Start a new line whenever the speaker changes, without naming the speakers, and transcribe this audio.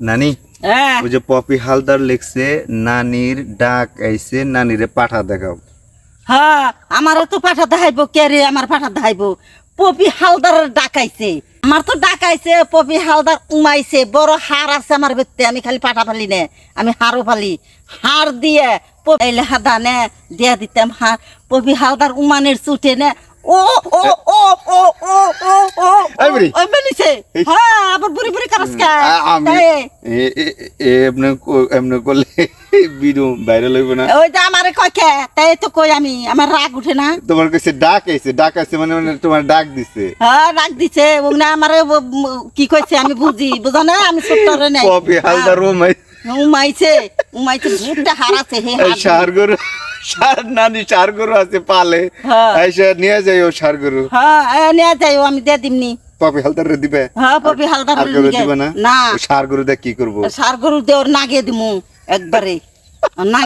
নানি?
হ্যাঁ।
ওই যে পপি হালদার লিখছে নানির ডাক আইছে নানিরে পাঠা দেখাও।
হ্যাঁ আমারও তো পাঠা দেখাইবো কে রে আমার পাঠা দেখাইবো? পপি হালদার ডাকাইছে আমার তো ডাকাইছে পপি হালদার উমাইছে বড় হার আছে আমার বেতে আমি খালি পাঠা ফালি নে আমি হারও ফালি। হার দিয়ে পপি হাদা নে দিয়া দিতাম হার পপি হালদার উমানের চুটে নে ও ও ও ও ও ও ও হ্যাঁ আবার বুড়ি বুড়ি কারস
আমি এ- এ- এ এমনে এমনে করলে ভিডিও ভাইরাল হইব না।
ওই আমারে কয় কে? তাই তো কই আমি আমার রাগ উঠে না।
তোমার কাছে ডাক আইছে ডাক আইছে মানে মানে তোমার ডাক দিছে।
হ্যাঁ রাগ দিছে এবং না আমার কি কইছে আমি বুঝি বুঝা না? আমি ছোট্টরে নাই।
পপি হালদার ও মাই
উমাইছে উমাইছে ভুটটা হারাছে হে
গরু সার নানি সার গরু আছে পালে।
হ্যাঁ।
আইসা নিয়ে যাই ও সার গরু।
হ্যাঁ নিয়ে যাইও আমি দিয়ে দিমনি।
পপি হালদার দিবে?
হ্যাঁ পপি হালদার
দিবে। না?
না।
সার গরু দেখ কি করব?
সার গরু দেওয়ার নাগে দিমু একবারে। না